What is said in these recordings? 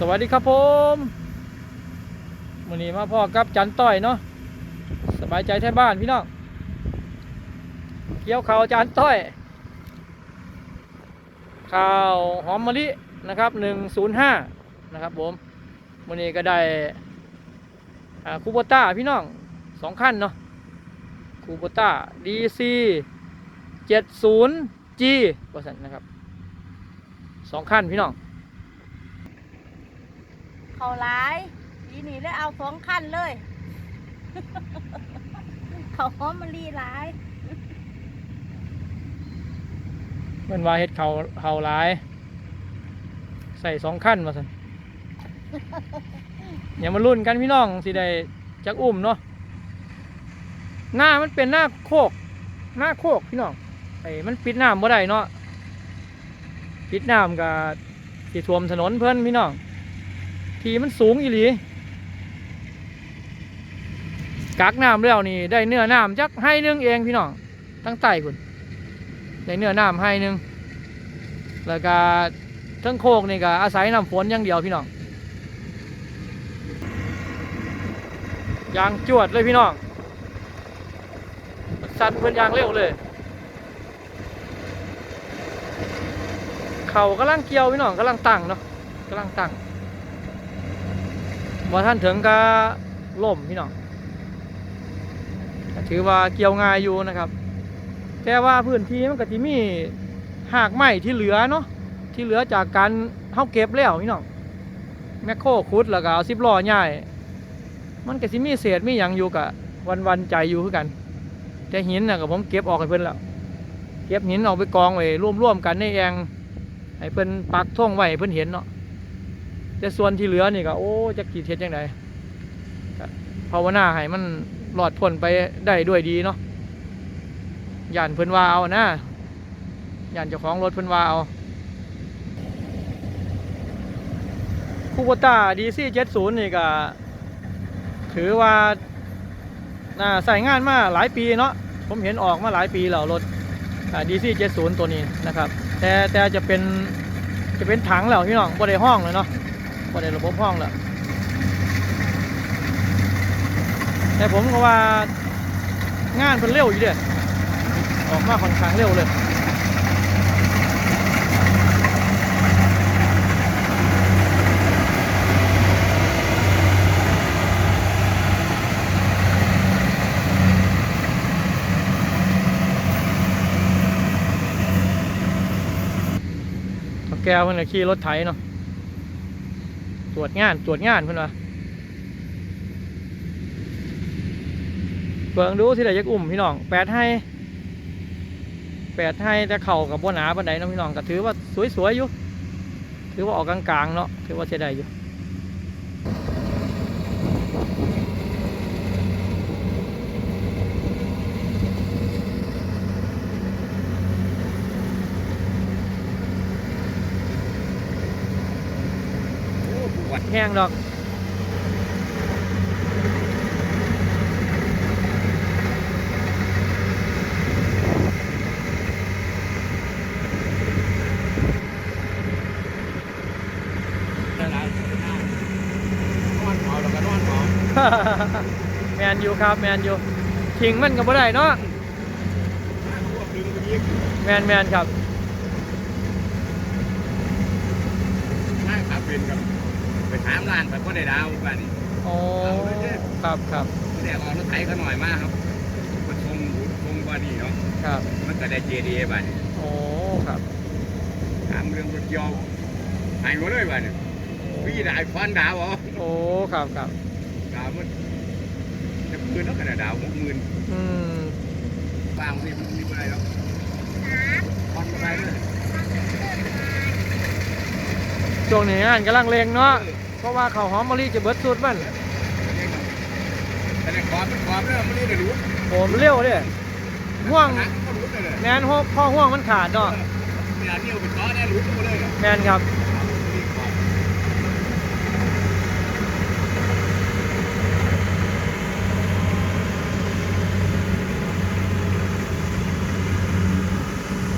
สวัสดีครับผมวันนี้มาพ่อกับจันต้อยเนาะสบายใจแท้บ้านพี่น้องเกี่ยวข่าวจันต้อย ข่าวหอมมะลินะครับ105นย์ห้านะครับผมวันนี้ก็ได้คูโบต้าพี่น้องสองขั้นเนาะคูโบต้า DC 70G ว่าสันนะครับสองขั้นพี่น้อง เขาหลาย ปีนี้เลยเอาสองขั้นเลย เขาหอมมะลีหลายเพิ่นว่าเฮ็ดเขาเขาหลาย ใส่สองขั้นมาสันอย่ามาลุ้นกันพี่น้องสิได้จักอุ้มเนาะหน้ามันเป็นหน้าโคก หน้าโคกพี่น้องไอ้มันปิดน้ำบ่ได้เนาะปิดน้ำกับที่ท่วมถนนเพิ่นพี่น้อง ทีมันสูงอีหลีกักน้ำแล้วนี่ได้เนื้อน้ำจักให้หนึงเองพี่น้องตั้งใต้คุณได้เนื้อน้ำให้หนึงแล้วก็ทั้งโคกนี่ก็อาศัยน้ำฝนอย่างเดียวพี่น้องยางจวดเลยพี่น้องสั่นเพิ่นยางเร็วเลย เขากำลังเกี่ยวพี่น้องกำลังตั้งเนาะกำลังตั้ง ว่าท่านถึงก็ล่มพี่น้องถือว่าเกี่ยวง่ายอยู่นะครับ แต่ว่าพื้นที่มันก็จะมีหากไม้ที่เหลือเนาะที่เหลือจากการเฮาเก็บแล้วพี่น้องแมคโครขุดแล้วก็เอาสิบล้อใหญ่มันก็สิมีเศษมีหยังอยู่กับวันวันใจอยู่คือกัน แต่หินน่ะกับผมเก็บออกให้เพิ่นแล้วเก็บหินเอาไปกองไว้ร่วมๆกันในแองให้เพิ่นปักท่องไว้เพิ่นเห็นเนาะ แต่ส่วนที่เหลือนี่ก็โอ้จะกี่เท็ดยังไงภาวนาให้มันหลอดพ้นไปได้ด้วยดีเนาะย่านเพิ่นว่าเอานะย่านเจ้าของรถเพิ่นว่าเอาคูโบต้าดีซีเจ็ดศูนย์นี่ก็ถือว่าน่าใส่งานมาหลายปีเนาะผมเห็นออกมาหลายปีแล้วรถดีซีเจ็ดศูนย์ตัวนี้นะครับ แต่แต่จะเป็นจะเป็นถังแล้วพี่น้องบ่ได้ห้องเลยเนาะ ก็ได้ระบบห้องแล้วแต่ผมก็ว่างานเป็นเร็วอยู่เด้ออกมาค่อนข้างเร็วเลยแกวเพิ่นน่ะขี่รถไถเนาะ ตรวจงานตรวจงานเพื่อนวะเบิ่งดูที่ไหนยักอุ่มพี่น้องแปดให้แปดให้แต่เข่ากับบัวหนาบันไดนะพี่น้องก็ถือว่าสวยๆอยู่ถือว่าออกกลางๆเนาะถือว่าใช้ได้อยู่แห้งดอกแมนยูครับแมนยูทิ้งมันก็บ่ได้เนาะแมนแมนครับนั่งขับเป็นกับ ไปถามร้านไปก็ได้ดาวบ้านนี้โอ้ครับครับไม่ได้เอารถไถเขาหน่อยมากครับมาชงชงบ้านนี้เนาะครับ มันก็ได้เจดีบ้านนี้โอ้ครับถามเรื่องรถยอหายหมดเลยบ้านนี้พี่ได้ฟันดาวเหรอโอ้ครับครับดาวมันจะคืนแล้วกันดาวหกหมื่นอืมบางนี่มันมีอะไรแล้วฟันอะไรเลย ช่วงนี้งานกำลังเลงเนาะเพราะว่าเขาหอมมะลิจะเบิดสูตรมันแต่ในขอบเป็นขอบเรื่องมันนี่ได้รู้โอ้มันเร็วเด้ห่วงแมนพ่อห่วงมันขาดเนาะเวลาเที่ยวเป็นก้อนเนี่ยรู้ตัวเลยแมนครับ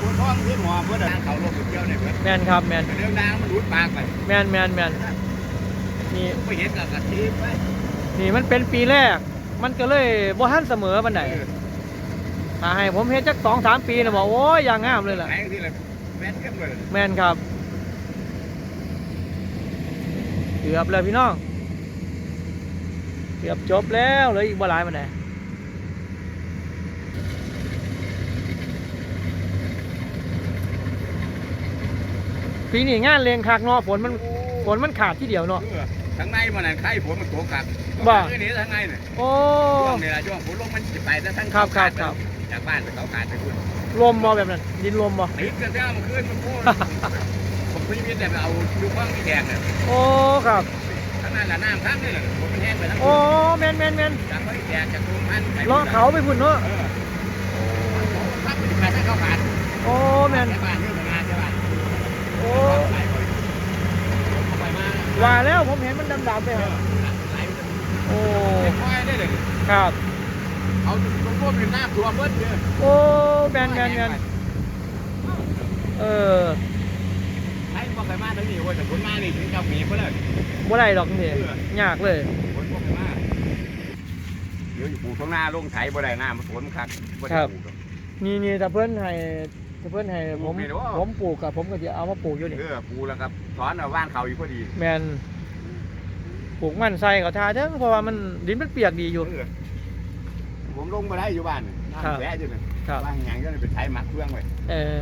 ปวดท้อง เพื่อนหัวเพื่อนทางเขาลงไปเที่ยวเนี่ยเพื่อนแมนครับแมนเรื่องนางมันรุดปากไปแมนแมนแมนนี่ไม่เห็นกับกะทิไปนี่มันเป็นปีแรก มันก็เลยบ่ทันเสมอปานใดถ้าให้ผมเฮ็ดจัก2 3ปีน่ะบอกโอ้ยอย่างงามเลยล่ะแรงที่ละแม่นกันเลยแม่นครับเกือบแล้วพี่น้องเกือบจบแล้วเหลืออีกบ่หลายมันไหน ปีนี้งานเลงคักเนาะฝนมันฝนมันขาดที่เดียวเนาะทางในมันนั่นไข่ฝนมันตกกักบ้าเรื่องนี้ทางในน่ะโอ้ ช่วงนี้ละช่วงฝนลงมันจะไปแต่ทั้งครับครับเขาขาดครับ จากบ้านไปเขาขาดไปคุณลมบ่แบบนั้นดินลมบ่ ติดกันเจ้ามันขึ้นมันโค่นผมพิจิตรแต่ไปเอาดูข้างที่แดงน่ะโอ้ครับ ทั้งนั้นละน้ำทั้งนี่แหละฝนมันแห้งไปทั้งโอ้แม่นแม่นแม่นจากข้างที่แดงจากตรงนั้นไปเลาะเขาไปพุ่นเนาะเออพักไปถึงไปทั้งเขาขาดโอ้แม่นใช่บ้านเรื่องงานใช่บ้าน โอ้ ไปไปไปมา ว่าแล้วผมเห็นมันดำๆไปครับไหลโอ้ไปค่อยได้เลยครับ เอาตรงพวกเป็นน้ำท่วมเบิดเด้อโอ้แมนแมนแมนเออให้พวกไปมาทั้งนี้โอ้ยแต่คนมานี่ถึงเจ้าหมีเพิ่นเลยบ่ได้ดอกนี่ยากเลยคนพวกไปมาเดี๋ยวอยู่ปลูกข้างหน้าลงไถบ่ได้น้ำมันฝนคักบ่ได้ปลูกหรอกนี่นี่ถ้าเพิ่นให้ถ้า เพิ่นให้ผม ปลูกไม่รู้ผมปลูกกับผมก็จะเอามาปลูกอยู่นี่เออปลูกแล้วครับถอนเอาว่านเขาอยู่พอดีแมนปลูกมันใส่เขาทาเด้อเพราะว่ามันดินมันเปียกดีอยู่ เออผมลงมาได้อยู่บ้านน้ำแวะอยู่นี่ครับ ว่างหยังก็เลยไปไถหมักเครื่องไว้เออ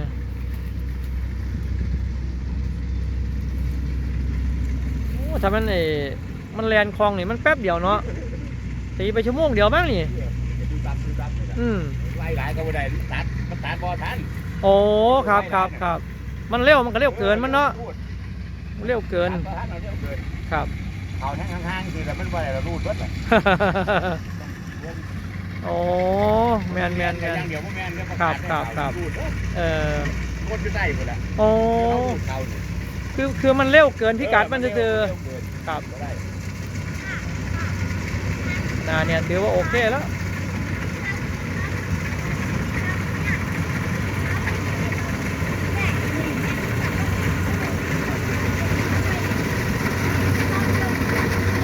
โอ้ถ้ามันไอ้มันแลนคลองนี่มันแป๊บเดียวเนาะตีไปชั่วโมงเดียวมั้งนี่ ดูตับดูตับเลยนะอืมไล่หลายก็บ่ได้ตัดมันตัดบ่ทัน โอ้ครับครับครับ มันเร็วมันก็เร็วเกินมันเนาะมันเร็วเกินตัดบ่ทันเอาเร็วเกินครับเอาทั้งข้างๆคือแต่มันบ่ได้รูดเบิดเลยโอ้แมนแมนแมนอย่างเดียวบ่แม่นเดี๋ยวเขาครับตัดครับครับรูดเบิดเออคนอยู่ใต้พุ่นล่ะโอ้เขารูดเขานี่คือคือมันเร็วเกินพิกัดมันจะเจอร็วกินครับบ่ได้นาเนี่ยถือว่าโอเคแล้ว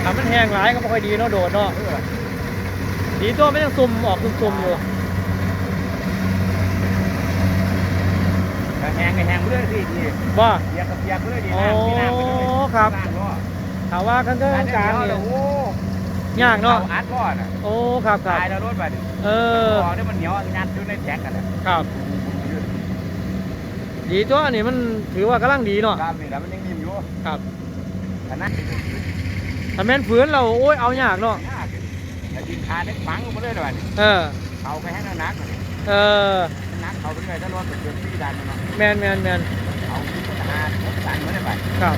ถ้ามัน แห้งหลายก็ไม่ค่อยดีเนาะโดดเนาะเออดีตัวไม่ต้องซุ่มออกซุ่มๆอยู่แต่แห้งก็แห้งเรื่อยสิดีว่าเปียกก็เปียกเรื่อยดีโอ้น้ำมีน้ำไปเลยครับสางล้อถามว่าข้างๆกลางแต่ๆเดี๋เนี่ยยวโอ้ยากเนาะอัดล้อน่ะโอ้ครับครัตายบแล้วรถบัดนี้เออล้อเนี่ยมันเหนียวงัดอยู่ในแท็กกันน่ะครับ ดีตัวอันนี้มันถือว่ากำลังดีเนาะครับนี่แล้วมันยังนิ่มอยู่ครับขนาด ถ้าแม่นฝืนเราโอ้ยเอายากเนาะยากอยู่แต่ดินคาเนี่ยฝังลงมาเลยเดี๋ยวบัดนี้เออเขาไปให้นักๆบัดนี้เออนักเขาไปเรื่อยถ้ารถเป็นเดือนที่ดันมันเนาะแมนแมนแมนเอาขึ้นทหารรถสั่นมาได้บัดครับ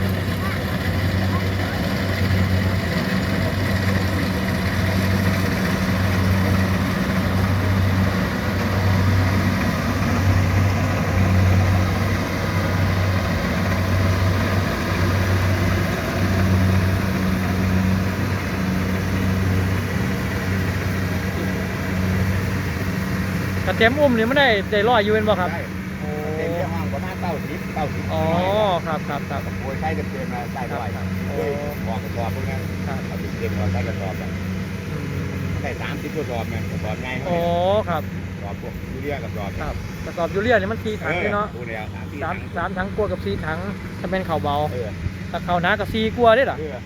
เทียมอุ้มนี่ไม่ได้ได้ร้อยอยูเป็นบ่ครับได้โอ้เต็มเรื่องห้องประมาณเก้าสิบเก้าสิบอ๋อครับครับครับ โอ้ยใช้เต็มเต็มมาใส่ด้วยครับโอ้ยบอกกระสอบพวกนั้นครับ เอาเต็มเต็มเราใช้กระสอบแบบอืมใส่สามสิบกระสอบไงกระสอบไงโอ้ครับกระสอบพวกยูเรียกระสอบครับกระสอบยูเรียนี่มันสี่ถังเลยเนาะพูดแล้วสามสี่สามถังสามถังกลัวกับสี่ถังถ้าเป็นข้าวเบาเออถ้าข้าวหนากับสี่กลัวได้หรอเออ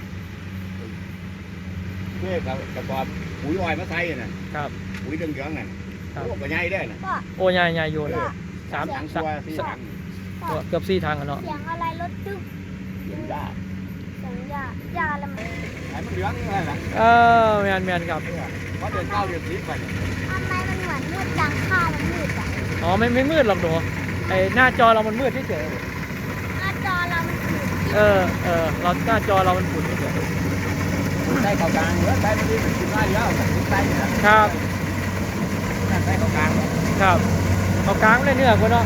เพื่อกระกระสอบปุ๋ยอ้อยมาใส่น่ะครับปุ๋ยเดืองเดืองๆน่ะ ครับโอ้ก็ใหญ่ได้น่ะพ่อโอ้ยายยายโยนเออสามถังสาตัมวสี่ถังพ่อเกือบสี่ถังอะเนาะเสียงอะไรรถตึ๊บเย็นได้เสียงยายาอะไรมันไอ้มันเหลืองอะไรล่ะเออแมนแมนครับเออเพราะเดือนเก้าเดือนสิบไปเนี่ยทำไมมันเหมือนมืดจังข้าวมันมืดอะอ๋อไม่ไม่มืดหรอกหนูไอหน้าจอเรามันมืดเฉยหน้าจอเรามันถือๆเออเออเราหน้าจอเรามันฝุ่นเฉยใส่เข้ากลางเหลือใส่ไม่ดีมันกินได้แล้วใส่เนี่ยๆครับนั่น ใส่เข้ากลางครับเอากลางเลยเนื้อกว่าเนาะ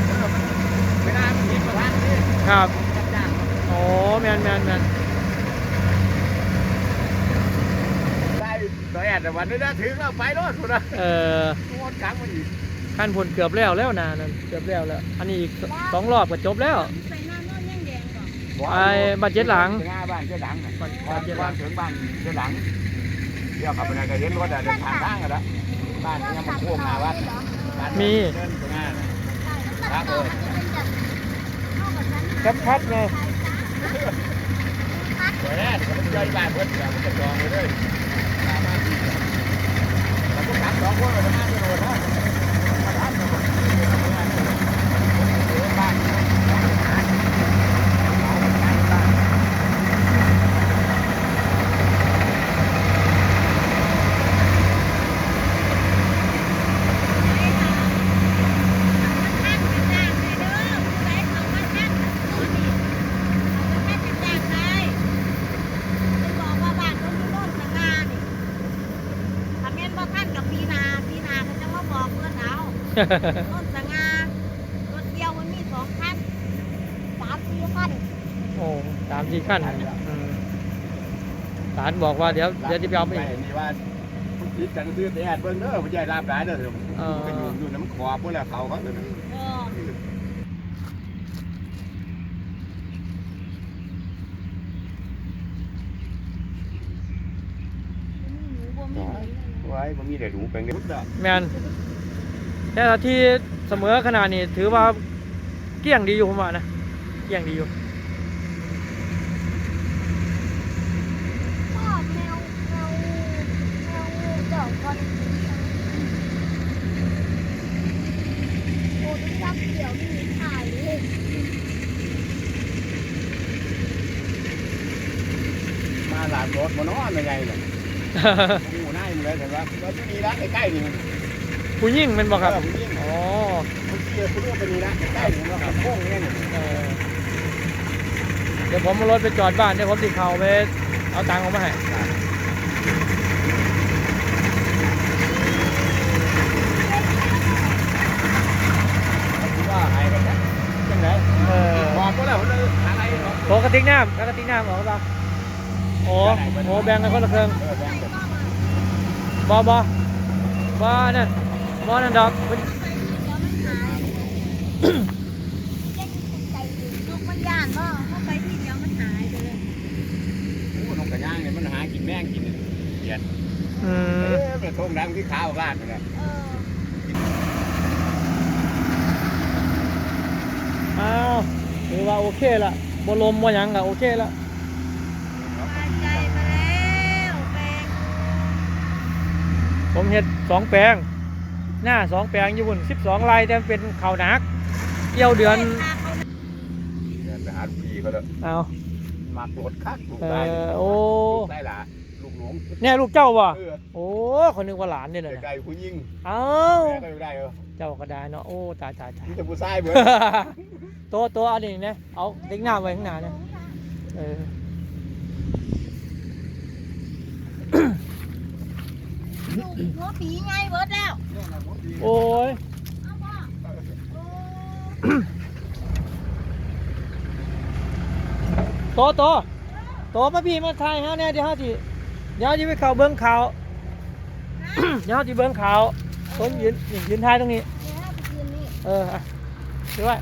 เวลามันกินประทานนี่ครับจับจ้างโอ้แมนแมนแมนได้ตัวแอดแต่วันนี้นะถึงแล้วไปรถคุณนะเออโคตรกลางมันอีกขั้นผลเกือบแล้วแล้วนานั่นเกือบแล้วแล้ว อันนี้อีกสองรอบก็จบแล้วใส่หน้าโน่นยังแดงก่อนไอ้บ้านเจ็ดหลังบ้านเจ็ดหลังน่ะบ้านบ้านเจ็ดหลับ้างนถึงบ้านเจ็ดหลังเดี๋ยวขับไปไหนก็เห็นรถอะเดินทางทางกันละ บ้านยังมาโค้งมาวัดบ้านเดินไปงานครับเออชัดๆไงเดี๋ยวนะเดี๋ยวมันย่อยบ้านเพิ่นเดี๋ยวมันจะจองเลยเด้อตามมาที่เราต้องขับสองคนเลยนะไม่โดนนะมาทับกันบ้านบ้านบ้าน ต้นสง่ารถเดียวมันมีสองคันสามสี่คันโอ้สามสี่ขั้นอืมศาลบอกว่าเดี๋ยวเดี๋ยวจะไปเอาไปไปนี่ว่าคิดกันซื้อแต่แอดเบิ่งเด้อบ่ใช่ลาบหลายเด้อเดี๋ยวเออ มันอยู่อยู่น้ำขอบพุ่นแล้วเขาเขาเด้อเออหนูบ่มีหนูเลยไว้บ่มีได้ดูเป็นเด้อแมน แต่ละที่เสมอขนาดนี้ถือว่าเกลี้ยงดีอยู่ผมว่านะเกลี้ยงดีอยู่ชอบแมวแมวแมวงูเจ้าคนโอ้ยรับเดี๋ยวมีถ่ายเลยมาหลานรถบ่นอนยังไงเนี่ย หมู่นายมันเลยเห็นว่าว่าที่นี่ละใกล้ๆนี่ ผู้ยิ่งเป็นบอกครับเออผู้หญิงอ๋อผู้เชี่ยวผู้รู้เป็นนี่ละใกล้ๆนี่ว่าโค้งเนี่ยนี่เออเดี๋ยวผมเอารถไปจอดบ้านเดี๋ยวผมติเขาไปเอาตังค์ออกมาให้ว่าให้กันนะจังได๋เออบอกบ่แล้วเด้ออะไรเนาะโอ้กระติกน้ำกระติกน้ำออกป่ะโอ้โอ้แบ่งกันคนละเครื่องเออแบ่งกันบอบอบอนั่น บอนั่นดอกมันลูกมันย่านบ่เข้าไปที่เดียวมันหายไปเลยโอ้นกกระย่างเนี่ยมันหากินแมงกินเกียดอืเอมอเป็นทงดังที่ขาวบ้านนี่แหละเออ อ้าวถือว่าโอเคละบลมบ่หยังก็โอเคละสบาใจมาแล้วแปลงผมเห็ดสองแปลง หน้าสองแปลงอยู่บนสิบสองไร่แต่มันเป็นข้าวหนักเกี่ยวเดือนเดินไปหาลูกพี่เขาเลยเอามากรถคักลูกเอได้อโอ้ลูกได้หล่ะลูกหลวงเนี่ยลูกเจ้าบ่เออโอ้คนนึกว่าหลานเนี่ยนะไกลผู้ยิ่งเอ้าแม่ก็อยู่ได้เออเจ้าก็ได้เนาะโอ้ตายตายตายมีแต่ผู้ชายเบิดตัวตัวอันนี้นะเอาเด็กหน้าไว้ข้างหน้านะเออ ลูก หัวปีไงเบิดแล้วโอ้ยเอาบ่โอ้โตโตโตมาพี่มาทายเฮาเนี่ยเดี๋ยวเฮาสิเดี๋ยวเฮาสิไปเข้าเบิ่งข่าวเดี๋ยวเฮาสิเบิ่งข่าวคนยืนนี่ยืนทายตรงนี้ เดี๋ยวไปคืนนี้เอออะช่วย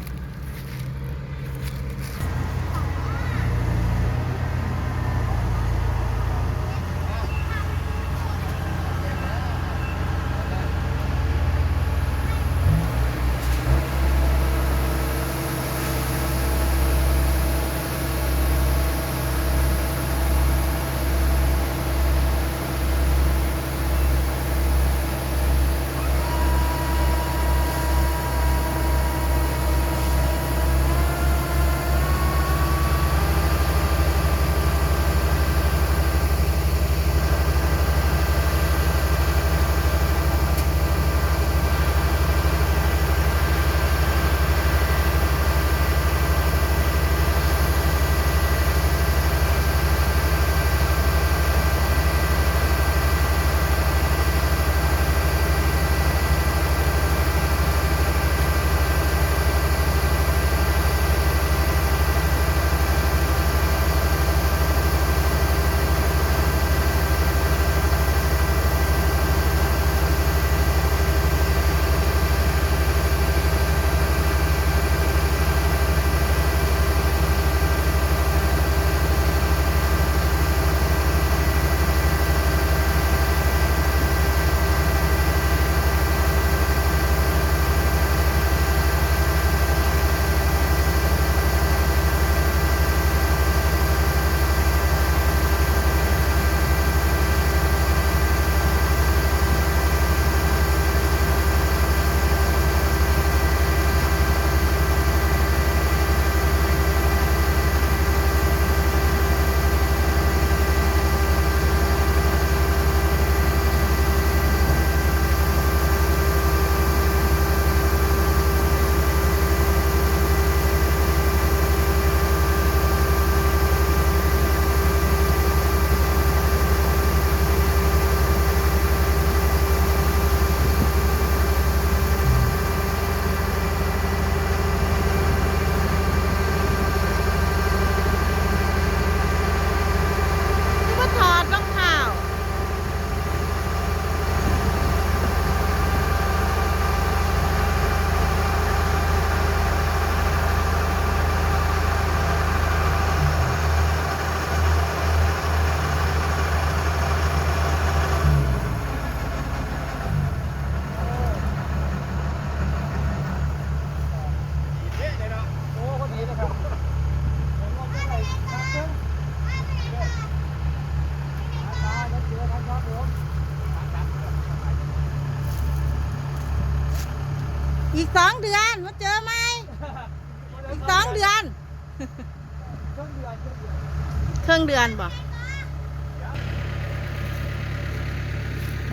ครึ่งเดือนบ่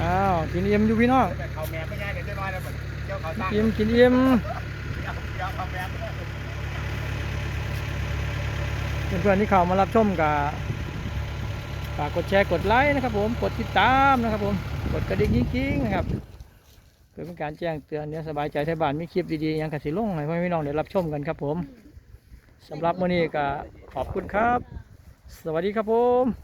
อ้าวกินเอ็มอยู่พี่น้องแต่เขาแม่ไม่ง่ายเดี๋ยวจะน้อยแล้วเหมือนเจ้าเขาตั้งเอ็มกินเอ็มเจ้าเจ้าเขาแม่เพื่อนๆที่เข้ามารับชมกับฝากกดแชร์กดไลค์นะครับ ผมกดติดตามนะครับ ผมกดกระดิ่งกิ๊งๆนะครับเพื่อเป็นการแจ้งเตือนเนี่ยสบายใจไทยบ้านมีคลิปดีๆยังกสิลงให้พ่อแม่พี่น้องได้รับชมกันครับ ผมสำหรับมื้อนี้ก็ขอบคุณครับ สวัสดีครับผม